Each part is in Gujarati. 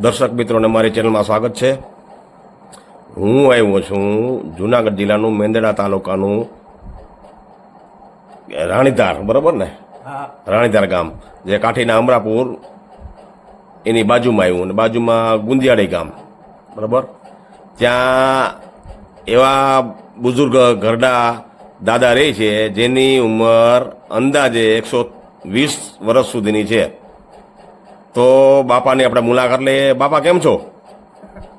દર્શક મિત્રોને મારી ચેનલમાં સ્વાગત છે. હું આવ્યો છું જુનાગઢ જિલ્લાનું મેંદડા તાલુકાનું રાણીધાર બરાબર ને? હા. રાણીધાર ગામ જે કાઠીના અમરાપુર એની બાજુમાં આવ્યું અને બાજુમાં ગુંદિયાળી ગામ બરાબર? ત્યાં એવા બુઝુર્ગ ઘરડા દાદા રહે છે જેની ઉંમર અંદાજે એકસો વીસ વર્ષ સુધીની છે. તો બાપાની આપણે મુલાકાત લઈએ. બાપા કેમ છો?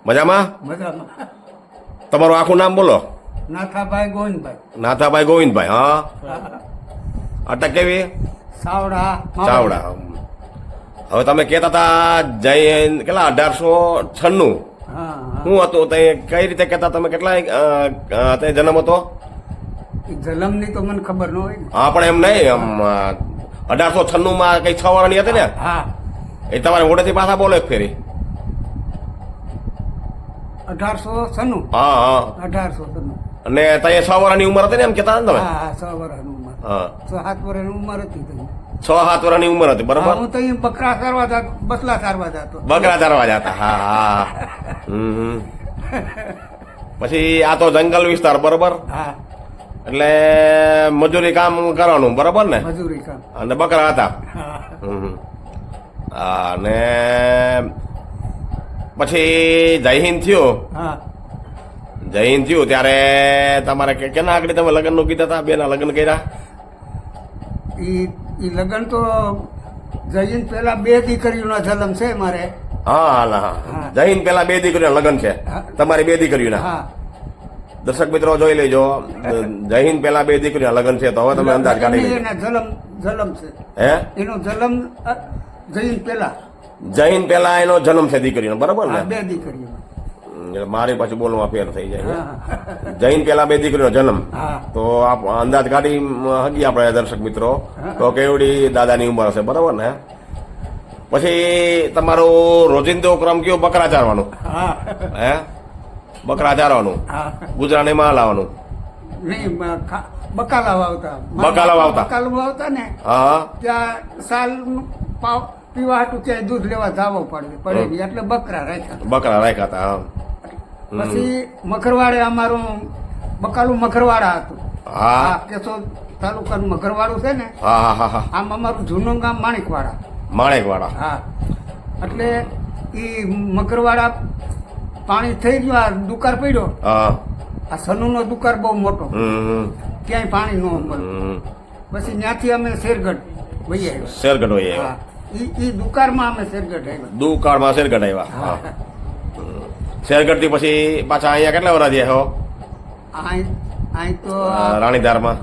મજામાં? મજામાં. તમારું આખું નામ બોલો. નાથાભાઈ ગોવિંદભાઈ. નાથાભાઈ ગોવિંદભાઈ હા? અટક કેવી? સાવડા ચાવડા. હવે તમે કહેતા હતા જૈન કેટલા? અઢારસો છન્નું. શું હતું તે કઈ રીતે કહેતા? તમે કેટલા તે જન્મ હતો? એ જલમની તો મને ખબર ન હોય હા પણ એમ નહીં એમ અઢારસો છન્નું માં કઈ છ વાળાની હતી ને? હા. એ તમારે મોઢેથી પાછા બોલો એક ફેરી. અઢારસો સનું હા હા. અઢારસો અને ત્યાં છ વાળાની ઉંમર હતી ને એમ કહેતા ને તમે? હા હા છ વર્ષની ઉંમર. હા. છ સાત વર્ષની ઉંમર હતી તો છ સાત વર્ષની ઉંમર હતી બરાબર? હું તો અહીં બકરા સારવા જતો બસલા સારવા જતો. બકરા ચરવા જતા હા હા. હમ, હમ. પછી આ તો જંગલ વિસ્તાર બરોબર? હા. એટલે મજૂરી કામ કરવાનું બરાબર ને? મજૂરી કામ. અને બકરા હતા. હમ. અને પછી જય હિન્દ થયું. જય હિન્દ થયું ત્યારે તમારે કે- કેના આગળ તમે લગ્નનું કીધા હતા? બેના લગ્ન કર્યા? ઈ લગ્ન તો જઈને પેલા બે દીકરીઓનો જન્મ છે મારે. હા હા. જય હિન્દ પેલા બે દીકરીઓના લગ્ન છે. તમારી બે દીકરીઓના. હા. દર્શક મિત્રો જોઈ લેજો. જય હિન્દ પેલા બે દીકરીઓના લગ્ન છે તો હવે તમે અંદાજ કાઢી લેજો. જલમ જલમ છે. હે? એનો જલમ અ, જઈને પેલા. જૈન પેલા એનો જન્મ છે દીકરીનો બરાબર ને? બે દીકરીઓ. એટલે મારી પાછી બોલવામાં ફેર થઈ જાય જૈન પેલા બે દીકરીનો જન્મ. તો આપ અંદાજ કાઢી હગી આપણે દર્શક મિત્રો. તો કેવડી દાદાની ઉંમર હશે બરાબર ને? પછી તમારો રોજિંદો ક્રમ કયો? બકરા ચારવાનો. હે. બકરા ચારવાનું. ગુજરાતી માં લાવવાનું. નહીં બકાલા વાવતા બકાલા વાવતા. બકાલા વાવતા ને હા. ત્યાં સાલ પાવ પીવા હતું ક્યાંય દૂધ લેવા જાવો પડે પડે. એટલે બકરા રાખ્યા. બકરા રાખ્યા હતા પછી મખરવાડે અમારું બકાલું મખરવાડા હતું. હા. કેશો તાલુકાનું મખરવાડું છે ને હા હા હા આમ અમારું જૂનું ગામ માણિકવાડા. માણેકવાડા. હા. એટલે એ મકરવાડા પાણી થઈ ગયું આ દુકાર પડ્યો. હા. આ સનુનો દુકાર બહુ મોટો. હમ ક્યાંય પાણી ન મળ્યું હમ. પછી ત્યાંથી અમે શેરગઢ વહી આવ્યો. શેરગઢ વહી હા. દુકારમાં અમે શેરગઢ આવ્યા. દુકાળમાં શેરગઢ આવ્યા. હા. શેરગઢથી પછી પાછા અહીંયા કેટલા વર્ષ થયા હો? અહીં તો રાણીધારમાં.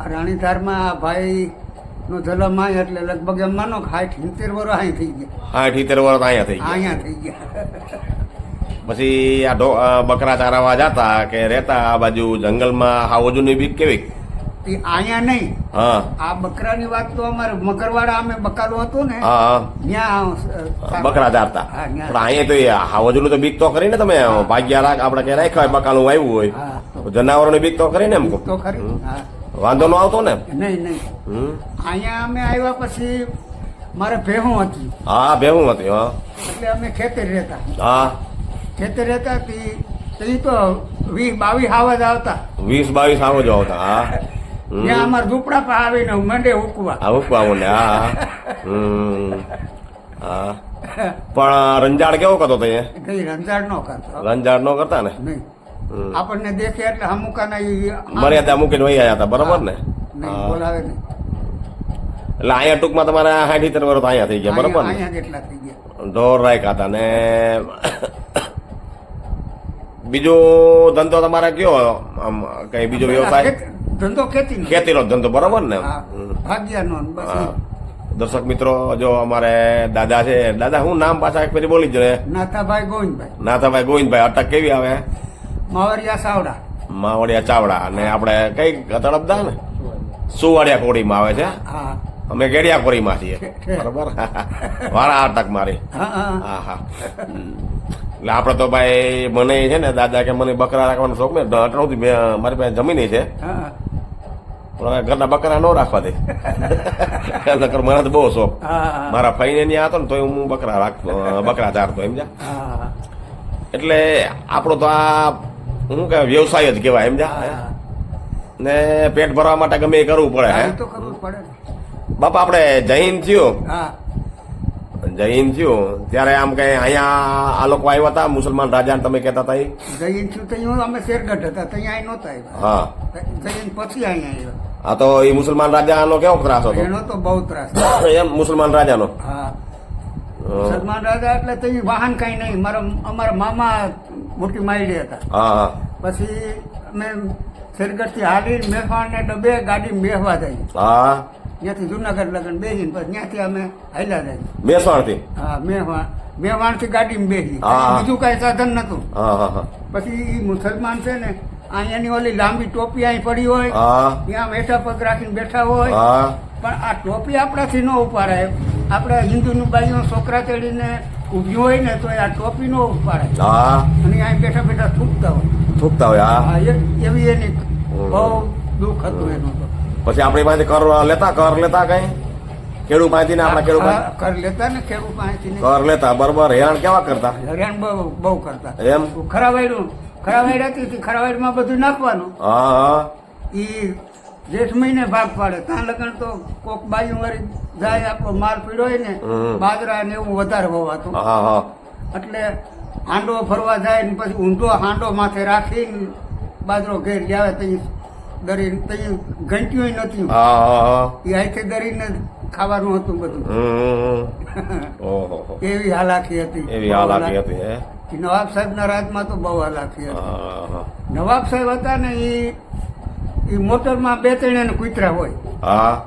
આ રાણીધારમાં ભાઈ નો જલમ આય એટલે લગભગ એમ માનો કે સાઠ સિત્તેર વર્ષ અહીં થઈ ગયા. હા ઠીતેર વર્ષ અહીંયા થઈ ગયા. અહીંયા થઈ ગયા. પછી આ બકરા ચારાવા જતા કે રહેતા આ બાજુ જંગલમાં હાવજુની બીક કેવી? એ અહીંયા નહીં. હા. આ બકરાની વાત તો અમારે મકરવાડા અમે બકાલો હતો ને. ત્યાં બકરા ધારતા પણ અહીંયા તો એ હાવજલું તો બીક તો કરી ને તમે ભાગ્યા રાખ આપણે ક્યાં રાખ્યા હોય બકાલું આવ્યું હોય. જનાવરો જનાવરોની બીક તો કરી ને એમ તો ખરી વાંધો નો આવતો ને? નહીં નહીં. અહીંયા અમે આવ્યા પછી મારે ભેહું હતી. હા ભેવું હતી હા. એટલે અમે ખેતર રહેતા. હા. ખેતર રહેતા તી તી વીસ બાવીસ આવાજ આવતા. વીસ બાવીસ આવજો આવતા હા. ત્યાં અમારા ઝૂંપડા પર આવીને મંડે ઉકવા. હા મૂકવા ને હા હા. પણ રંજાડ કેવો કરતો તો એ રંજાડ નો કરતો. રંજાડ નો કરતા ને? નહીં. આપણને દેખે એટલે હમુકાના ઈ મર્યાદા મૂકીને વહી આવ્યા હતા બરોબર ને? બોલાવે ને એટલે અહીંયા ટૂંકમાં તમારે સાઠ સિત્તેર વર્ષ અહીંયા થઈ ગયા બરોબર ને? ઢોર રાખ્યા હતા ને બીજો ધંધો તમારે કયો આમ કઈ બીજો વ્યવસાય? ધંધો ખેતી ખેતીનો ધંધો બરોબર ને. ભાગ્યાનો. દર્શક મિત્રો જો અમારે દાદા છે દાદા હું નામ પાછા એક ફેરી બોલી જ જોઈએ નાથાભાઈ ગોવિંદભાઈ. નાથાભાઈ ગોવિંદભાઈ અટક કેવી આવે? માવડિયા સાવડા માવડિયા ચાવડા અને આપણે કઈ તળપદા ને? સુવાડિયા કોડીમાં આવે છે? અમે ગેડિયા કોરીમાં છીએ. બરોબર? વાળા અટક મારી. હા હા. એટલે આપણે તો ભાઈ મને છે ને દાદા કે મને બકરા રાખવાનો શોખ ને મારી પાસે જમીન છે. પણ હવે ઘરના બકરા ન રાખવા દે નકર મને તો બહુ શોખ મારા ફઈને ત્યાં હતો ને તો હું બકરા રાખતો બકરા ચારતો એમ જા એટલે આપણો તો આ શું કે વ્યવસાય જ કહેવાય એમ જા ને પેટ ભરવા માટે ગમે એ કરવું પડે હે બાપા આપણે જૈન થયું જૈન થયું ત્યારે આમ કઈ અહીંયા આ લોકો આવ્યા હતા મુસલમાન રાજા તમે કહેતા હતા જૈન થયું અમે શેરગઢ હતા ત્યાં નહોતા આવ્યા હા જૈન પછી અહીંયા આ તો એ મુસલમાન રાજાનો કેવો ત્રાસ હતો એનો તો બહુ ત્રાસ એમ મુસલમાન રાજાનો હા હા સલમાન રાજા એટલે ત્યાં વાહન કઈ નહીં મારા અમારા મામા મોટી માયડી હતા હા પછી અમે શેરગઢથી હાલીને મેઘવાણને ડબે ગાડી મેહવા જઈ હા ત્યાંથી જુનાગઢ લગન બેસીને પછી ત્યાંથી અમે હાલ્યા જઈ મેસવાણથી હા મેહવાણ મેહવાણથી ગાડીમાં બેસી. બીજું કાંઈ સાધન હા પછી ઈ મુસલમાન છે ને અહીંયાની ઓલી લાંબી ટોપી અહીં પડી હોય ત્યાં બેઠા પગ રાખીને બેઠા હોય. પણ આ ટોપી આપણાથી ન ઉપાડાય. આપણે હિન્દુનું બાઈઓ છોકરા તેડીને ઊભી હોય ને તો આ ટોપી ન ઉપાડાય. અને અહીં બેઠા બેઠા થૂકતા હોય. થૂકતા હોય હા. એવી એની બહુ દુઃખ હતું એનું પછી આપણી પાસે કર લેતા કર લેતા કઈ? ખેડૂત પાસેથી ને આપણા ખેડૂત કર લેતા ને ખેડૂત પાસેથી કર લેતા બરોબર. હેરાન કેવા કરતા? હેરાન બહુ બહુ કરતા. એમ? ખરાવાયડું ખરાવાયડ હતી તે બધું નાખવાનું. હા હા. ઈ જેઠ મહિને ભાગ પાડે. ત્યાં લગન તો કોક બાજુ વાળી જાય આપણો માલ પીડો હોય ને બાજરા ને એવું વધારે હા એટલે હાંડો ફરવા જાય ને પછી ઊંધો હાંડો માથે રાખીને બાજરો ઘેર જાવે ત્યાં દરી ત્યાં ઘંટ્યું નથી એ અહીંથી દરીને ખાવાનું હતું બધું. એવી હાલાકી હતી. એવી હાલાકી હતી નવાબ સાહેબના રાજમાં તો બહુ હાલાકી હતી. હા હા. નવાબ સાહેબ હતા ને એ એ મોટરમાં બે ત્રણ કૂતરા હોય. હા.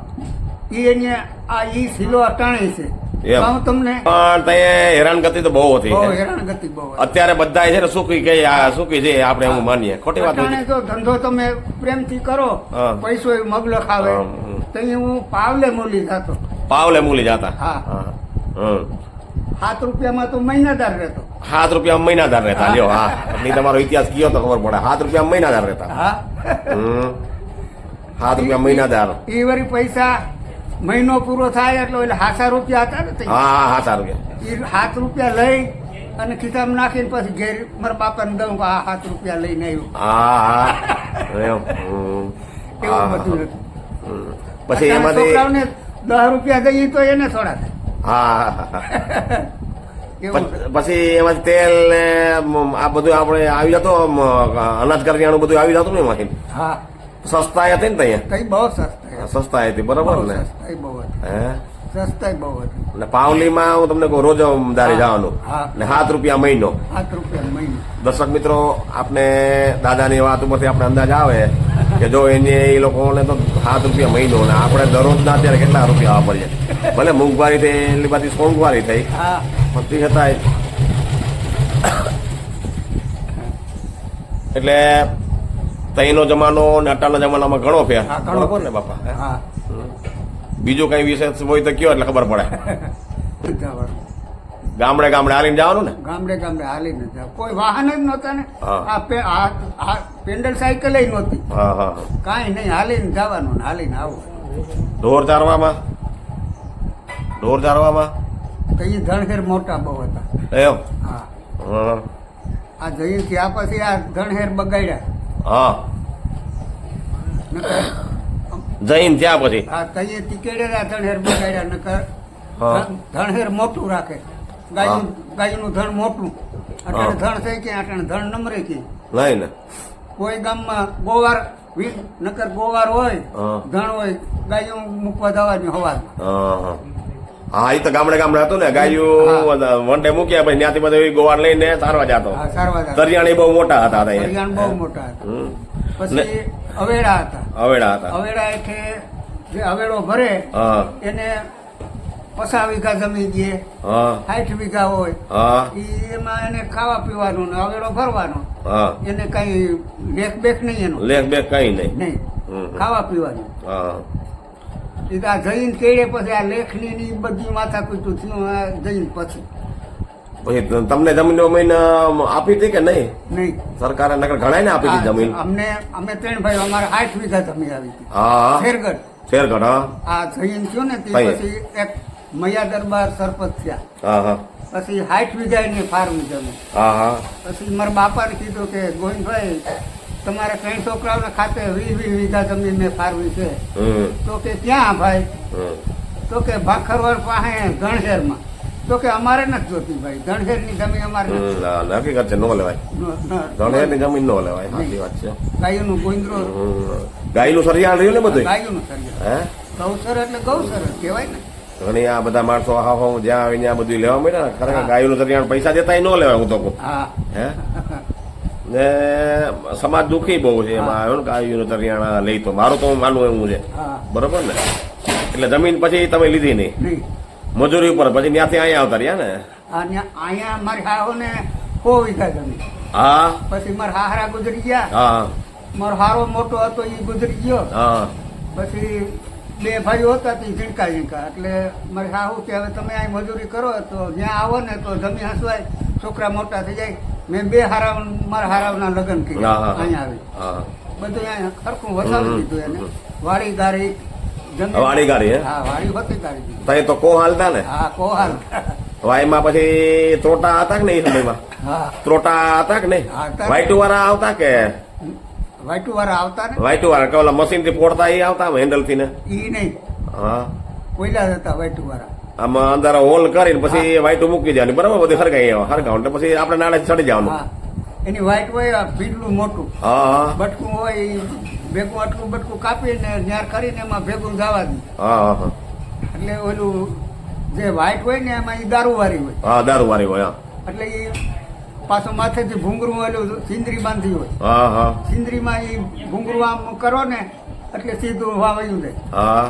એ એને આ ઈ સિલો અટાણે છે. તમને પણ તે હેરાનગતિ તો બહુ હતી. હેરાનગતિ બહુ અત્યારે બધા છે ને સુખી કે આ સુખી છે આપણે એવું માનીએ. ખોટી વાત નથી જો ધંધો તમે પ્રેમથી કરો પૈસો મગલો ખાવે. તો હું પાવલે મૂલી થતો પાવલે મૂલી જતા. હા. હમ. સાત રૂપિયામાં તો મહિનાદાર રહેતો. સાત રૂપિયા મહિનાદાર રહેતા. લ્યો હા. એટલે તમારો ઇતિહાસ કયો તો ખબર પડે. સાત રૂપિયા મહિનાદાર રહેતા. હા. સાત રૂપિયા મહિનાદાર. એ વળી પૈસા મહિનો પૂરો થાય એટલે એટલે હાસા રૂપિયા હતા ને હા સાત રૂપિયા. એ સાત રૂપિયા લઈ અને ખિતાબ નાખીને પછી ઘેર મારા બાપાને દઉં કે આ સાત રૂપિયા લઈને આવ્યું. હા હા. એવું બધું. પછી એમાં એમાંથી દસ રૂપિયા દઈએ તો એને થોડા થાય. હા. પછી- એમાં તેલ ને આ બધું આપણે આવી જતો અનાજ કરિયાણું બધું આવી જતું ને એમાંથી હા. સસ્તા હતી ને ત્યાં? કઈ બહુ સસ્તા સસ્તા હતી બરોબર ને? હે? સસ્તાઈ બહુ હતી. ને પાવલીમાં હું તમને કહું રોજ હા, જવાનું. ને સાત રૂપિયા મહિનો. સાત રૂપિયા મહિનો. દર્શક મિત્રો આપને દાદાની વાત ઉપરથી આપણે અંદાજ આવે કે જો એને એ લોકોને તો સાત રૂપિયા મહિનો ને આપણે દરરોજના અત્યારે કેટલા રૂપિયા વાપરીએ? ભલે મોંઘવારી થઈ એટલી બધી મોંઘવારી થઈ. પણ છતાંય એટલે તઈનો જમાનો ને અટાના જમાનામાં ઘણો ફેર. ને બાપા? બીજો કઈ વિશેષ હોય તો કયો એટલે ખબર પડે. જવાનું. ગામડે ગામડે હાલીને જવાનું ને? ગામડે ગામડે હાલીને જાવ કોઈ વાહન જ નહોતા ને. આ પેન્ડલ સાયકલ નહોતી. કાંઈ નહીં હાલીને જવાનું ને હાલીને આવું ઢોર ચારવામાં? ઢોર ધારવામાં તો એ ધણહેર મોટા બહુ હતા. એમ? હા. આ જઈને ત્યાં પછી આ ધણહેર બગાડ્યા. હા. જઈને ત્યાં પછી? હા તઈએ ટીકેડેરા ધણહેર બગાડ્યા નકર ધણહેર મોટું રાખે. ગાયનું ગાયનું ધણ મોટું. અટાણે. ધણ થઈ કે અટાણે ધણ નમરે કે નહીં ને. કોઈ ગામમાં ગોવાર નકર ગોવાર હોય ધણ હોય ગાયું મૂકવા જવાની હવા હા એ તો ગામડે ગામડે હતું ને ગાયું ડે મૂક્યા પછી ત્યાંથી બધું ગોવાર લઈને સારવા જતો. કરિયાણી બહુ મોટા હતા બહુ મોટા હતા. પછી અવેડા હતા. અવેડા હતા. અવેડા એટલે જે અવેડો ભરે એને પચાસ વીઘા જમીન જે સાઠ વીઘા હોય. હા. એમાં એને ખાવા પીવાનું ને અવેડો ભરવાનો. એને કઈ લેખ બેખ નહીં એનો. લેખ બેખ કઈ નહીં. નહીં. ખાવા પીવાનું. હા. એ આ જઈને કેડે પછી આ લેખની ની બધી માથા કૂટું થયું જઈને પછી. પછી તમને જમીન જમીન આપી હતી કે નહીં? નહીં. સરકારે નગર ઘણા ને આપી હતી જમીન? અમને અમે ત્રણ ભાઈ અમારે આઠ વીઘા જમીન આવી હતી. હા. શેરગઢ શેરગઢ હા. આ જૈન થયું ને તે પછી એક મૈયા દરબાર સરપંચ થયા. હા હા. પછી સાઠ વીઘા એની ફાર્મ જમીન હા હા. પછી મારા બાપાને કીધું કે ગોવિંદભાઈ તમારા ત્રણ છોકરાઓના ખાતે વીસ વીસ વીઘા જમીન મેં ફાળવી છે. તો કે ક્યાં ભાઈ? તો કે ભાખરવર પાસે ગણશેરમાં તો કે અમારે નથી જોતી ભાઈ. ગણશેરની જમીન અમારે હકીકત છે નો લેવાય. ન- ન- જમીન નો લેવાય સાચી વાત છે. ગાયોનું ગોઈન્દ્રો. ગાયનું સરિયાળ રહ્યું ને બધું ગાયોનું સર્જન હે? ગૌસર એટલે ગૌસર કહેવાય ને. ઘણી આ બધા માણસો હા હા જ્યાં આવીને આ બધું લેવા માંડ્યા ને ખરેખર ગાયનું સરિયાણ પૈસા દેતા ન લેવાય હું તો હા. હે? ને સમાજ દુઃખી બહુ છે એમાં. આવ્યો ને ગાયનું તરિયાણા લઈ તો. મારું તો માનવું એવું છે. બરોબર ને? એટલે જમીન પછી તમે લીધી નહીં. મજૂરી ઉપર. પછી ત્યાંથી અહીંયા આવતા રહ્યા ને? અહીંયા મારી હાહોને સો વીઘા જમીન. હા? પછી મારા હાહરા ગુજરી ગયા. હા. મારો હારો મોટો હતો એ ગુજરી ગયો. હા. પછી બે ભાઈઓ હતા તે ઝીણકા ઝીણકા એટલે મારે હાહુ કે હવે તમે અહીં મજૂરી કરો તો જ્યાં આવો ને તો જમીન હસવાય. છોકરા મોટા થઈ જાય મેં બે હારાવ મારા હારાવના લગ્ન કર્યા. અહીંયા આવી. બધું અહીંયા ખરખું વસાવી દીધું એને. વાડી ગારી વાડી ગારી, હા? વાડી હોતી ગારી તઈ તો કો હાલતા ને? હા કોહાલ વાયમાં પછી ત્રોટા હતા કે નહીં સમયમાં? ત્રોટા હતા કે નહીં? વાઈટુ વાળા આવતા કે? વાઈટુ વાળા આવતા ને? વાઈટુ વાળા કે ઓલા મશીનથી પોડતા એ આવતા હેન્ડલથી ને ઈ નહીં. હા. કોઈલા હતા વાઈટુ વાળા આમાં અંદર હોલ કરીને પછી વાઈટુ મૂકી દેવાની. બરાબર? બધી હરગાઈ હરગાવ એટલે પછી આપણે નાળે ચડી જવાનું. એની વાઈટ હોય આ ભીડલું મોટું. હા બટકું હોય ભેગું આટલું બટકું કાપીને ન્યાર કરીને એમાં ભેગું જવા દે. હા હા એટલે ઓલું જે વ્હાઈટ હોય ને એમાં એ દારૂવાળી હોય. હા દારૂ વાળી હોય હા. એટલે એ પાછું માથેથી ભૂંગરું ઓલું સિંદરી બાંધી હોય. હા હા. સિંદરીમાં એ ભૂંગરું આમ કરો ને એટલે સીધું વાવાયું જાય. હા.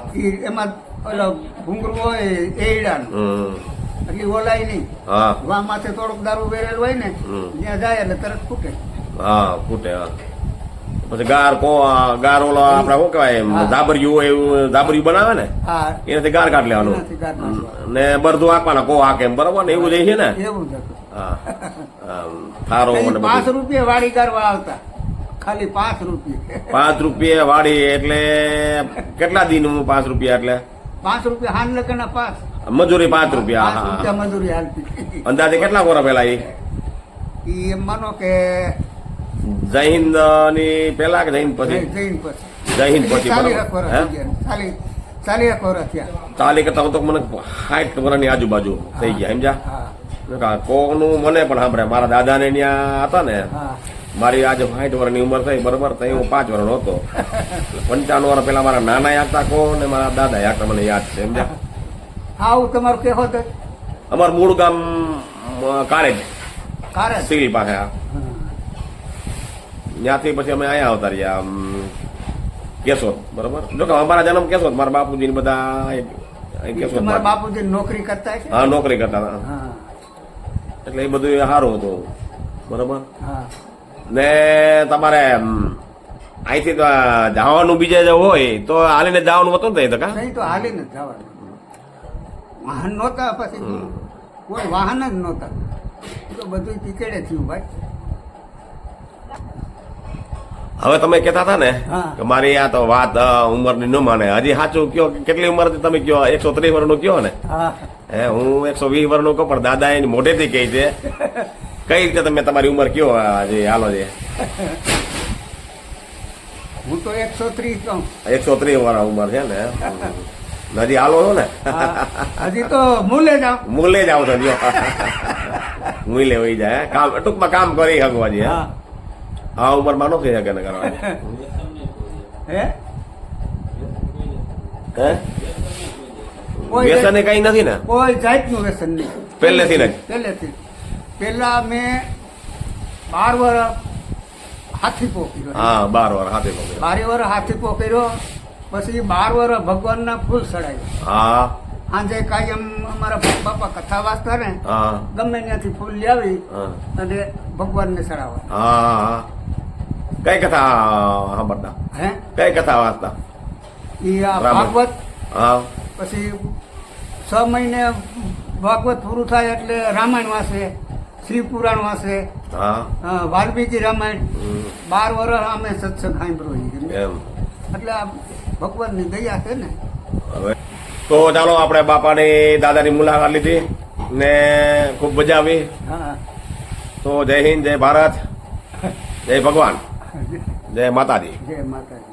એમાં ઓલો ઘૂંઘરું હોય એ ઈડાનું. એટલે ઓલાય નહીં. હા. વા માથે થોડુંક દારૂ વેરેલ હોય ને ત્યાં જાય એટલે તરત ફૂટે. હા ફૂટે હા. પછી ગાર કો ગાર ઓલો આપડે શું કહેવાય એમ ધાબરિયું હોય એવું ધાબરિયું બનાવે ને? એનાથી ગાર કાઢ લેવાનું. ગાર. ને બરધું આપવાના કો હાકે એમ બરોબર ને? એવું જ છે ને? એવું જ થારો પાંચ રૂપિયા વાડી કરવા આવતા. ખાલી પાંચ રૂપિયા. પાંચ રૂપિયા વાળી એટલે કેટલા દિન પાંચ રૂપિયા એટલે? પાંચ રૂપિયા હાલ લગન પાંચ મજૂરી પાંચ રૂપિયા પાંચ હા રૂપિયા મજૂરી હાલતી અંદાજે કેટલા વર્ષ પહેલા એ ઈ એમ માનો કે જય હિન્દની પેલા કે જય હિન્દ પછી? જૈન પછી. જય હિન્દ પછી ચાલી એક વર્ષ થઈ ગયા. ચાલી ચાલી એક વર્ષ થયા. ચાલી કરતા તો મને સાઠ વર્ષની આજુબાજુ થઈ ગયા સમજ્યા? હા. કોકનું મને પણ સાંભળે. મારા દાદા ને ત્યાં હતા ને. હા. મારી આજે સાઠ વર્ષની ઉંમર થઈ બરોબર? તો હું પાંચ વર્ષનો હતો. પંચાણું વર્ષ પેલા મારા નાના આગતા કો ને મારા દાદા આગતા મને યાદ છે સમજ્યા? આવું તમારું કેહો તો અમારું મૂળ ગામ કારેજ. કારેજ? કારે સિવિલ પાસે ત્યાંથી પછી અમે અહીંયા આવતા રહ્યા કેશોદ બરોબર? જો કે અમારા જન્મ કેશોદ મારા બાપુજી ને બધા કેશોદ મારા બાપુજી નોકરી કરતા હા નોકરી કરતા એટલે એ બધું સારું હતું બરોબર? હા. ને તમારે અહીંથી તો જવાનું બીજે જે હોય તો હાલીને જવાનું હતું ને તો કા? તો હાલીને જવાનું. વાહન નહોતા પછી કોઈ વાહન જ નહોતા. તો બધું ટીકેડે થયું ભાઈ. હવે તમે કેતા હતા ને કે મારી આ તો વાત ઉંમરની ન માને. હજી સાચું કયો કેટલી ઉંમર તમે કયો? એકસો ત્રીસ વર્ષનું કયો ને? હા. હું એકસો વીસ વર્ષનું કહું પણ દાદા એની મોઢેથી કહે છે. કઈ રીતે તમે તમારી ઉંમર કયો આજે હાલો છે? હું તો એકસો ત્રીસ એકસો ત્રીસ વાળા ઉંમર છે ને? હજી હાલો છો ને? હજી તો મૂલે જાવ મૂલે જાવ છો જો. મૂલે હોય જાય કામ ટૂંકમાં કામ કરી શકવા હજી હા? આ ઉંમરમાં થઈ શકે ને કરવા હે? હે? વ્યસન કઈ નથી ને? કોઈ જાતનું વ્યસન નહીં. પહેલેથી ને પહેલેથી પહેલા મેં બાર વર્ષ હાથી પોકર્યો હા બાર વર હાથી પોકર્યો બારે વર્ષ હાથી પોકર્યો પછી બાર વર્ષ ભગવાનના ફૂલ ચડાવ્યો હા. સાંજે કાયમ અમારા બાપા કથા વાંચતા ને ગમે ત્યાંથી ફૂલ લાવી અને ભગવાનને ચડાવવા. કઈ કથા સાંભળતા? હે? કઈ કથા વાંચતા? એ આ ભાગવત હા. પછી છ મહિને ભાગવત પૂરું થાય એટલે રામાયણ વાંચે. શ્રી પુરાણ વાંચે હા વાલ્મીકી રામાયણ. બાર વર્ષ અમે સત્સંગ સાંભળ્યો એટલે આ ભગવાનની દયા છે ને. હવે. તો ચાલો આપણે બાપાની દાદાની મુલાકાત લીધી ને ખૂબ મજા આવી. હા. તો જય હિન્દ જય ભારત. જય ભગવાન. જય માતાજી. જય માતાજી.